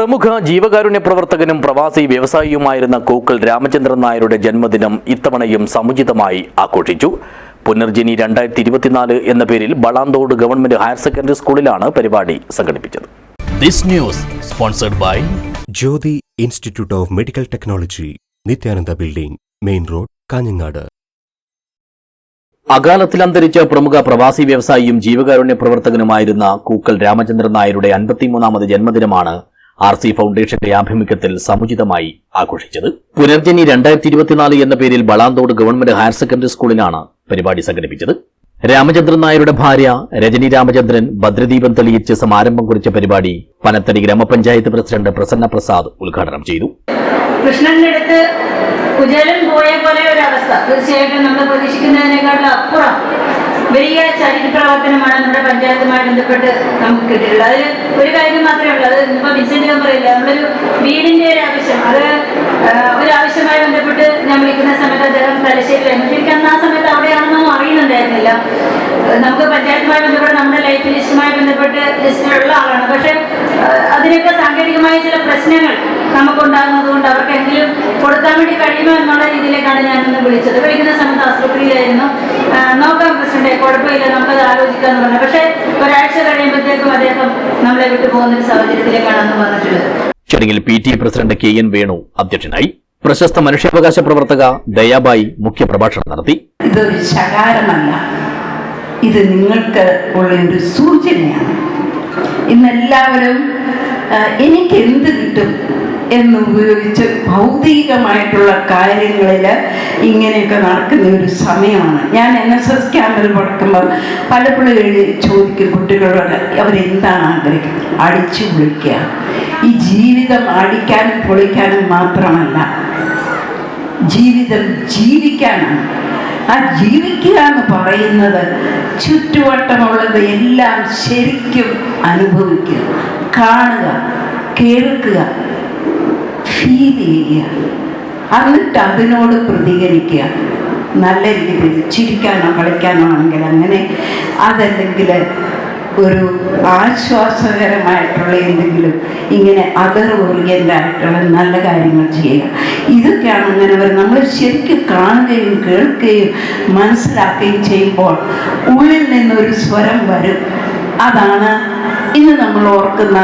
പ്രമുഖ ജീവകാരുണ്യ പ്രവർത്തകനും പ്രവാസി വ്യവസായിയുമായിരുന്ന കൂക്കൽ രാമചന്ദ്രൻ നായരുടെ ജന്മദിനം ഇത്തവണയും സമുചിതമായി ആഘോഷിച്ചു. പുനർജനി രണ്ടായിരത്തി ഇരുപത്തിനാല് എന്ന പേരിൽ ബളാന്തോട് ഗവൺമെന്റ് ഹയർ സെക്കൻഡറി സ്കൂളിലാണ് പരിപാടി സംഘടിപ്പിച്ചത്. This news sponsored by Jyoti institute of medical technology Nityananda building main road Kanhangad. അകാലത്തിൽ അന്തരിച്ച പ്രമുഖ പ്രവാസി വ്യവസായിയും ജീവകാരുണ്യ പ്രവർത്തകനുമായിരുന്ന കൂക്കൽ രാമചന്ദ്രൻ നായരുടെ അൻപത്തിമൂന്നാമത് ജന്മദിനമാണ് ആർ സി ഫൗണ്ടേഷന്റെ ആഭിമുഖ്യത്തിൽ സമുചിതമായി ആഘോഷിച്ചത്. പുനർജനി രണ്ടായിരത്തി ഇരുപത്തിനാല് എന്ന പേരിൽ വളാന്തോട് ഗവൺമെന്റ് ഹയർ സെക്കൻഡറി സ്കൂളിലാണ് പരിപാടി സംഘടിപ്പിച്ചത്. രാമചന്ദ്രൻ നായരുടെ ഭാര്യ രജനി രാമചന്ദ്രൻ ഭദ്രദീപം തെളിയിച്ച് സമാരംഭം കുറിച്ച പരിപാടി പനത്തടി ഗ്രാമപഞ്ചായത്ത് പ്രസിഡന്റ് പ്രസന്ന പ്രസാദ് ഉദ്ഘാടനം ചെയ്തു. കൃഷ്ണന്റെ കുചേലൻ പോയ പോലെ ഒരു അവസ്ഥ തീർച്ചയായിട്ടും നമ്മൾ പ്രതീക്ഷിക്കുന്നതിനേക്കാളും അപ്പുറം വലിയ ചരിത്ര പ്രവർത്തനമാണ് പഞ്ചായത്തുമായി ബന്ധപ്പെട്ട് നമുക്ക് കിട്ടിയിട്ടുള്ളത് അതിൽ ഒരു കാര്യം മാത്രമേ ഉള്ളൂ. അത് ഇന്നിപ്പോൾ വിൻസെന്റ് ഞാൻ പറയില്ല. നമ്മളൊരു വീടിന്റെ ഒരു ആവശ്യം. അത് ഒരു ആവശ്യമായി ബന്ധപ്പെട്ട് ഞാൻ വിളിക്കുന്ന സമയത്ത് അദ്ദേഹം തലശ്ശേരിയിലായിരുന്നു എനിക്ക് അന്ന് ആ സമയത്ത് അവിടെയാണെന്നൊന്നും അറിയുന്നുണ്ടായിരുന്നില്ല. നമുക്ക് പഞ്ചായത്തുമായി ബന്ധപ്പെട്ട് നമ്മുടെ ലൈഫ് ലിസ്റ്റുമായി ബന്ധപ്പെട്ട് ലിസ്റ്റിലുള്ള ആളാണ്. പക്ഷെ അതിനൊക്കെ സാങ്കേതികമായ ചില പ്രശ്നങ്ങൾ നമുക്കുണ്ടാകുന്നത് കൊണ്ട് അവർക്ക് എന്തെങ്കിലും കൊടുക്കാൻ വേണ്ടി കഴിയുമോ എന്നുള്ള രീതിയിലേക്കാണ് ഞാനൊന്ന് വിളിച്ചത്. വിളിക്കുന്ന സമയത്ത് ആശുപത്രിയിലായിരുന്നു. പ്രസിഡന്റ് കുഴപ്പമില്ല നമുക്കത് ആലോചിക്കാന്ന് പറഞ്ഞു. പക്ഷെ ഒരാഴ്ച കഴിയുമ്പോഴത്തേക്കും അദ്ദേഹം നമ്മളെ വിട്ടു പോകുന്ന ഒരു സാഹചര്യത്തിലേക്കാണ് അന്ന് വന്നിട്ടുള്ളത്. ചടങ്ങിൽ P T president K N Venu അധ്യക്ഷനായി പ്രശസ്ത മനുഷ്യാവകാശ പ്രവർത്തക ദയാബായി മുഖ്യപ്രഭാഷണം നടത്തി. ഇതൊരു ശകാരമല്ല. ഇത് നിങ്ങൾക്ക് ഉള്ള ഒരു സൂചനയാണ്. ഇന്നെല്ലാവരും എനിക്ക് എന്ത് കിട്ടും? എന്ന് ഉപയോഗിച്ച് ഭൗതികമായിട്ടുള്ള കാര്യങ്ങളിൽ ഇങ്ങനെയൊക്കെ നടക്കുന്ന ഒരു സമയമാണ്. ഞാൻ എൻ എസ് എസ് ക്യാമ്പിൽ പഠിക്കുമ്പോൾ പലപ്പോഴും ചോദിക്കും കുട്ടികളോട് അവരെന്താണ് ആഗ്രഹിക്കുന്നത്? അടിച്ചു പൊളിക്കുക. ഈ ജീവിതം അടിക്കാനും പൊളിക്കാനും മാത്രമല്ല ജീവിതം ജീവിക്കാനാണ് ആ ജീവിക്കുക എന്ന് പറയുന്നത് ചുറ്റുവട്ടമുള്ളത് എല്ലാം ശരിക്കും അനുഭവിക്കുക കാണുക കേൾക്കുക ഫീൽ ചെയ്യുക എന്നിട്ട് അതിനോട് പ്രതികരിക്കുക. നല്ല രീതിയിൽ ചിരിക്കാനോ കളിക്കാനോ ആണെങ്കിൽ അങ്ങനെ അതല്ലെങ്കിൽ ഒരു ആശ്വാസകരമായിട്ടുള്ള എന്തെങ്കിലും ഇങ്ങനെ അതർ ഓറിയന്റ് ആയിട്ടുള്ള നല്ല കാര്യങ്ങൾ ചെയ്യുക. ഇതൊക്കെയാണ് അങ്ങനെ വരുന്നത് നമ്മൾ ശരിക്കും കാണുകയും കേൾക്കുകയും മനസ്സിലാക്കുകയും ചെയ്യുമ്പോൾ ഉള്ളിൽ നിന്നൊരു സ്വരം വരും. അതാണ് ഇന്ന് നമ്മൾ ഓർക്കുന്ന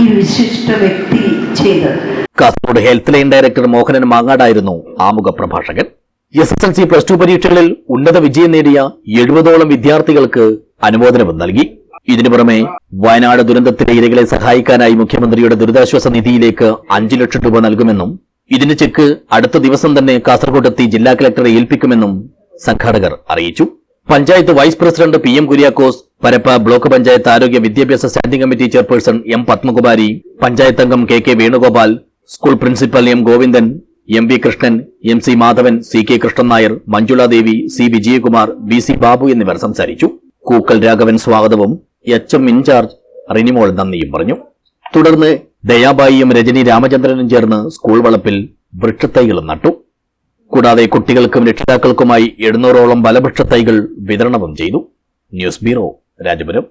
ഈ വിശിഷ്ട വ്യക്തി Kasaragod health line director Mohanan മാങ്ങാടായിരുന്നു ആമുഖ പ്രഭാഷകൻ. S S L C plus two പരീക്ഷകളിൽ ഉന്നത വിജയം നേടിയ എഴുപതോളം വിദ്യാർത്ഥികൾക്ക് അനുമോദനവും നൽകി. ഇതിനു പുറമെ വയനാട് ദുരന്തത്തിലെ ഇരകളെ സഹായിക്കാനായി മുഖ്യമന്ത്രിയുടെ ദുരിതാശ്വാസ നിധിയിലേക്ക് അഞ്ചു ലക്ഷം രൂപ നൽകുമെന്നും ഇതിന് ചെക്ക് അടുത്ത ദിവസം തന്നെ കാസർഗോഡെത്തി ജില്ലാ കളക്ടറെ ഏൽപ്പിക്കുമെന്നും സംഘാടകർ അറിയിച്ചു. Panchayat vice president P M Kuriakose Parappa block panchayat ആരോഗ്യ വിദ്യാഭ്യാസ standing committee chairperson M Padmakumari panchayat അംഗം K K Venugopal school principal M Govindan M V Krishnan M C Madhavan C K Krishnan Nair Manjula Devi C Vijayakumar B C Babu എന്നിവർ സംസാരിച്ചു. കൂക്കൽ രാഘവൻ സ്വാഗതവും H M in charge റിനിമോൾ നന്ദിയും പറഞ്ഞു. തുടർന്ന് ദയാബായിയും രജനി രാമചന്ദ്രനും ചേർന്ന് school വളപ്പിൽ വൃക്ഷത്തൈകൾ നട്ടു. കൂടാതെ കുട്ടികൾക്കും രക്ഷിതാക്കൾക്കുമായി എഴുന്നൂറോളം ഫലവൃക്ഷത്തൈകൾ വിതരണവും ചെയ്തു. News bureau Rajapuram.